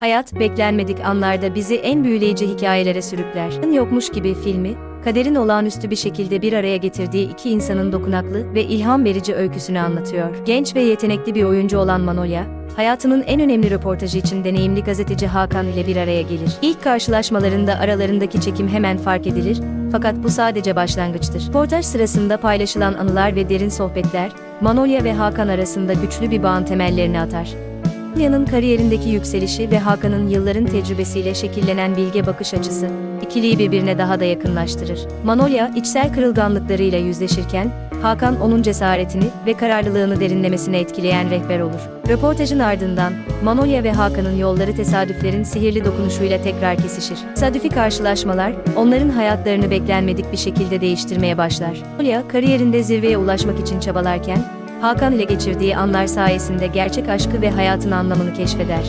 Hayat, beklenmedik anlarda bizi en büyüleyici hikayelere sürükler. Yokmuş gibi filmi, kaderin olağanüstü bir şekilde bir araya getirdiği iki insanın dokunaklı ve ilham verici öyküsünü anlatıyor. Genç ve yetenekli bir oyuncu olan Manolya, hayatının en önemli röportajı için deneyimli gazeteci Hakan ile bir araya gelir. İlk karşılaşmalarında aralarındaki çekim hemen fark edilir, fakat bu sadece başlangıçtır. Röportaj sırasında paylaşılan anılar ve derin sohbetler, Manolya ve Hakan arasında güçlü bir bağın temellerini atar. Manolya'nın kariyerindeki yükselişi ve Hakan'ın yılların tecrübesiyle şekillenen bilge bakış açısı, ikiliyi birbirine daha da yakınlaştırır. Manolya, içsel kırılganlıklarıyla yüzleşirken, Hakan onun cesaretini ve kararlılığını derinlemesine etkileyen rehber olur. Röportajın ardından, Manolya ve Hakan'ın yolları tesadüflerin sihirli dokunuşuyla tekrar kesişir. Tesadüfi karşılaşmalar, onların hayatlarını beklenmedik bir şekilde değiştirmeye başlar. Manolya, kariyerinde zirveye ulaşmak için çabalarken, Hakan ile geçirdiği anlar sayesinde gerçek aşkı ve hayatın anlamını keşfeder.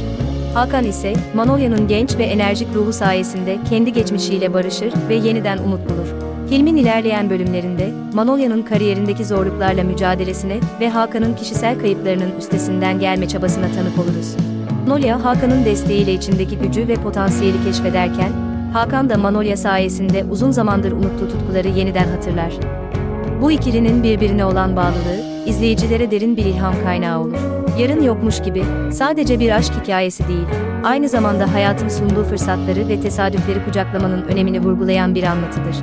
Hakan ise, Manolya'nın genç ve enerjik ruhu sayesinde kendi geçmişiyle barışır ve yeniden umut bulur. Filmin ilerleyen bölümlerinde, Manolya'nın kariyerindeki zorluklarla mücadelesine ve Hakan'ın kişisel kayıplarının üstesinden gelme çabasına tanık oluruz. Manolya, Hakan'ın desteğiyle içindeki gücü ve potansiyeli keşfederken, Hakan da Manolya sayesinde uzun zamandır unuttuğu tutkuları yeniden hatırlar. Bu ikilinin birbirine olan bağlılığı, izleyicilere derin bir ilham kaynağı olur. Yarın yokmuş gibi, sadece bir aşk hikayesi değil, aynı zamanda hayatın sunduğu fırsatları ve tesadüfleri kucaklamanın önemini vurgulayan bir anlatıdır.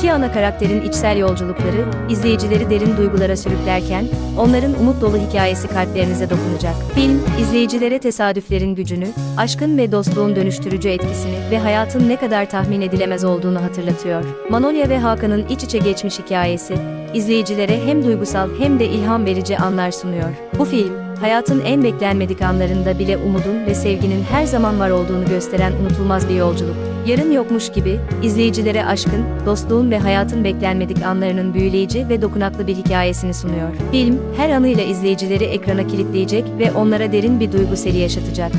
İki ana karakterin içsel yolculukları, izleyicileri derin duygulara sürüklerken, onların umut dolu hikayesi kalplerinize dokunacak. Film, izleyicilere tesadüflerin gücünü, aşkın ve dostluğun dönüştürücü etkisini ve hayatın ne kadar tahmin edilemez olduğunu hatırlatıyor. Manolya ve Hakan'ın iç içe geçmiş hikayesi, izleyicilere hem duygusal hem de ilham verici anlar sunuyor. Bu film, hayatın en beklenmedik anlarında bile umudun ve sevginin her zaman var olduğunu gösteren unutulmaz bir yolculuk. Yarın yokmuş gibi, izleyicilere aşkın, dostluğun ve hayatın beklenmedik anlarının büyüleyici ve dokunaklı bir hikayesini sunuyor. Film, her anıyla izleyicileri ekrana kilitleyecek ve onlara derin bir duygu seri yaşatacak.